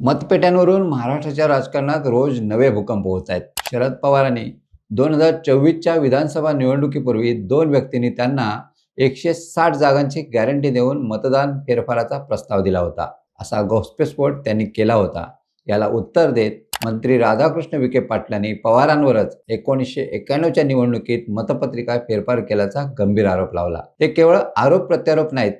मतपेट्यांवरून महाराष्ट्राच्या राजकारणात रोज नवे भूकंप होत आहेत. शरद पवारांनी दोन हजार चोवीसच्या विधानसभा निवडणुकीपूर्वी दोन व्यक्तींनी त्यांना एकशे साठ जागांची गॅरंटी देऊन मतदान फेरफाराचा प्रस्ताव दिला होता. असा गौप्यस्फोट त्यांनी केला होता. याला उत्तर देत मंत्री राधाकृष्ण विखे पाटलांनी पवारांवरच एकोणीसशे एक्क्याण्णवच्या निवडणुकीत मतपत्रिका फेरफार केल्याचा गंभीर आरोप लावला. ते केवळ आरोप प्रत्यारोप नाहीत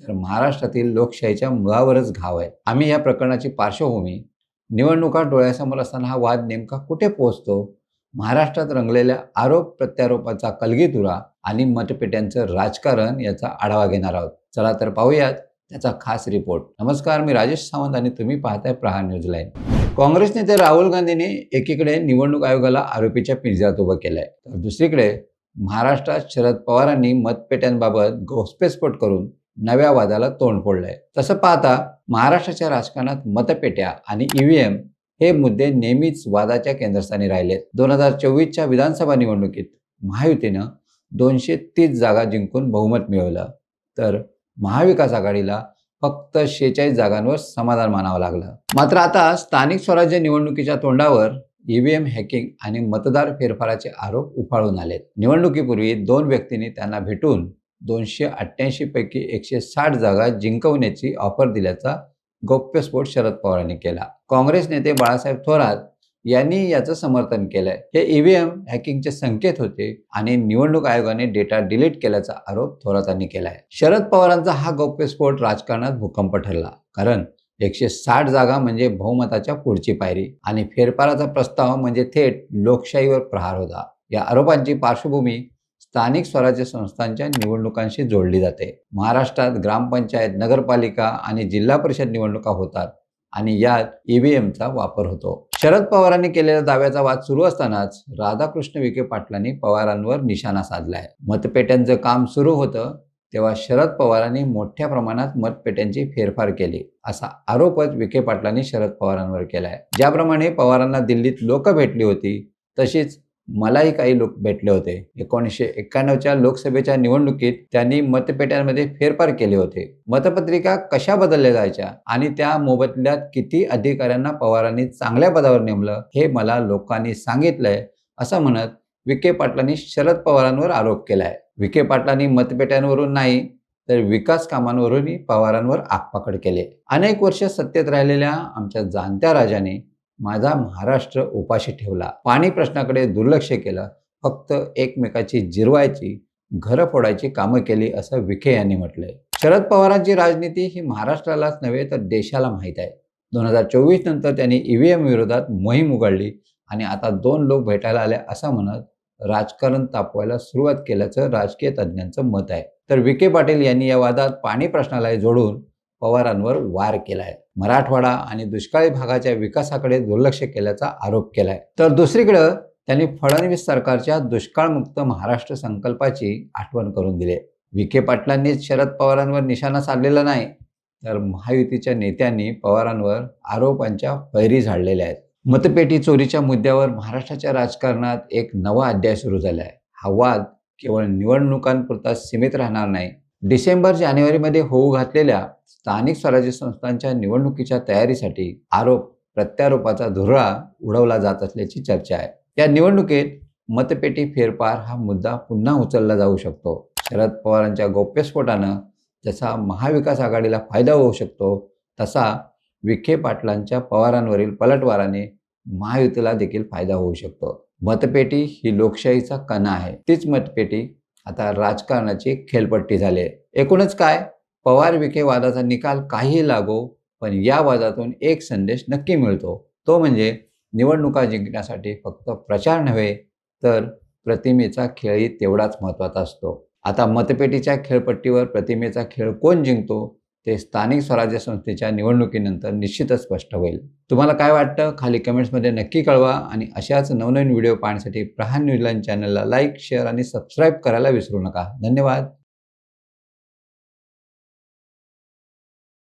तर महाराष्ट्रातील लोकशाहीच्या मुळावरच घाव आहे. आम्ही या प्रकरणाची पार्श्वभूमी निवडणुका डोळ्यासमोर असताना हा वाद नेमका कुठे पोहोचतो? महाराष्ट्रात रंगलेल्या आरोप प्रत्यारोपाचा कलगीतुरा आणि मतपेट्यांचं राजकारण याचा आढावा घेणार आहोत. चला तर पाहूयात त्याचा खास रिपोर्ट. नमस्कार मी राजेश सावंत आणि तुम्ही पाहताय प्रहार न्यूज लाईन. काँग्रेस नेते राहुल गांधींनी एकीकडे निवडणूक आयोगाला आरोपीच्या पिंजऱ्यात उभं केलंय तर दुसरीकडे महाराष्ट्रात शरद पवारांनी मतपेट्यांबाबत घोस्पेस्फोट करून नव्या वादाला तोंड फोडलंय. तसं पाहता महाराष्ट्राच्या राजकारणात मतपेट्या आणि ईव्हीएम हे मुद्दे नेहमीच वादाच्या केंद्रस्थानी राहिलेत दोन हजार चोवीसच्या विधानसभा निवडणुकीत महायुतीनं दोनशे तीस जागा जिंकून बहुमत मिळवलं. तर महाविकास आघाडीला फक्त शेहेचाळीस जागांवर समाधान मानावं लागलं. मात्र आता स्थानिक स्वराज्य निवडणुकीच्या तोंडावर ईव्हीएम हॅकिंग आणि मतदार फेरफाराचे आरोप उफाळून आलेत. निवडणुकीपूर्वी दोन व्यक्तींनी त्यांना भेटून दोनशे अठ्ठ्याऐंशीपैकी एकशे साठ जागा जिंकवण्याची ऑफर दिल्याचा गौप्यस्फोट शरद पवारांनी केला. काँग्रेस नेते बाळासाहेब थोरात यांनी याचं समर्थन केलंय. हे ईव्हीएम हॅकिंगचे संकेत होते आणि निवडणूक आयोगाने डेटा डिलीट केल्याचा आरोप थोरातांनी केलाय. शरद पवारांचा हा गौप्यस्फोट राजकारणात भूकंप ठरला. कारण एकशे साठ जागा म्हणजे बहुमताच्या पुढची पायरी आणि फेरफाराचा प्रस्ताव म्हणजे थेट लोकशाहीवर प्रहार होता. या आरोपांची पार्श्वभूमी स्थानिक स्वराज्य संस्थांच्या निवडणुकांशी जोडली जाते. महाराष्ट्रात ग्रामपंचायत नगरपालिका आणि जिल्हा परिषद निवडणुका होतात आणि यात ईव्हीएमचा वापर होतो. शरद पवारांनी केलेल्या दाव्याचा वाद सुरू असतानाच राधाकृष्ण विखे पाटलांनी पवारांवर निशाणा साधलाय. मतपेट्यांचं काम सुरू होतं तेव्हा शरद पवारांनी मोठ्या प्रमाणात मतपेट्यांची फेरफार केली असा आरोपच विखे पाटलांनी शरद पवारांवर केलाय. ज्याप्रमाणे पवारांना दिल्लीत लोक भेटली होती तशीच मलाही काही लोक भेटले होते. एकोणीसशे एक्क्याण्णवच्या लोकसभेच्या निवडणुकीत त्यांनी मतपेट्यांमध्ये फेरफार केले होते. मतपत्रिका कशा बदलल्या जायच्या आणि त्या मोबदल्यात किती अधिकाऱ्यांना पवारांनी चांगल्या पदावर नेमलं हे मला लोकांनी सांगितलंय असं म्हणत विखे पाटलांनी शरद पवारांवर आरोप केलाय. विखे पाटलांनी मतपेट्यांवरून नाही तर विकास कामांवरूनही पवारांवर आगपाकड केले. अनेक वर्ष सत्तेत राहिलेल्या आमच्या जाणत्या राजाने माझा महाराष्ट्र उपाशी ठेवला. पाणी प्रश्नाकडे दुर्लक्ष केलं. फक्त एकमेकाची जिरवायची घरं फोडायची कामं केली असं विखे यांनी म्हटलंय. शरद पवारांची राजनीती ही महाराष्ट्रालाच नव्हे तर देशाला माहीत आहे. दोन हजार चोवीस नंतर त्यांनी ईव्हीएम विरोधात मोहीम उघडली आणि आता दोन लोक भेटायला आले असं म्हणत राजकारण तापवायला सुरुवात केल्याचं राजकीय तज्ज्ञांचं मत आहे. तर विखे पाटील यांनी या वादात पाणी प्रश्नाला जोडून पवारांवर वार केलाय. मराठवाडा आणि दुष्काळी भागाच्या विकासाकडे दुर्लक्ष केल्याचा आरोप केलाय. तर दुसरीकडं त्यांनी फडणवीस सरकारच्या दुष्काळमुक्त महाराष्ट्र संकल्पाची आठवण करून दिली. विखे पाटलांनीच शरद पवारांवर निशाणा साधलेला नाही तर महायुतीच्या नेत्यांनी पवारांवर आरोपांच्या फैरी झाडलेल्या आहेत. मतपेटी चोरीच्या मुद्द्यावर महाराष्ट्राच्या राजकारणात एक नवा अध्याय सुरू झाला आहे हा वाद केवळ निवडणुकांपुरता सीमित राहणार नाही. डिसेंबर जानेवारीमध्ये होऊ घातलेल्या स्थानिक स्वराज्य संस्थांच्या निवडणुकीच्या तयारीसाठी आरोप प्रत्यारोपाचा धुरळा उडवला जात असल्याची चर्चा आहे. या निवडणुकीत मतपेटी फेरफार हा मुद्दा पुन्हा उचलला जाऊ शकतो. शरद पवारांच्या गौप्यस्फोटानं जसा महाविकास आघाडीला फायदा होऊ शकतो तसा विखे पाटलांच्या पवारांवरील पलटवाराने महायुतीला देखील फायदा होऊ शकतो. मतपेटी ही लोकशाहीचा कणा आहे. तीच मतपेटी आता राजकारणाची खेळपट्टी झाली आहे. एकूणच काय? पवार विखे वादाचा निकाल काहीही लागो पण या वादातून एक संदेश नक्की मिळतो. तो म्हणजे निवडणुका जिंकण्यासाठी फक्त प्रचार नव्हे तर प्रतिमेचा खेळही तेवढाच महत्त्वाचा असतो. आता मतपेटीच्या खेळपट्टीवर प्रतिमेचा खेळ कोण जिंकतो ते स्थानिक स्वराज्य संस्थेच्या निवडणुकीनंतर निश्चितच स्पष्ट होईल. तुम्हाला काय वाटतं? खाली कमेंट्समध्ये नक्की कळवा आणि अशाच नवनवीन व्हिडिओ पाहण्यासाठी प्रहान न्यूजलँड चॅनलला लाईक शेअर आणि सबस्क्राईब करायला विसरू नका. धन्यवाद.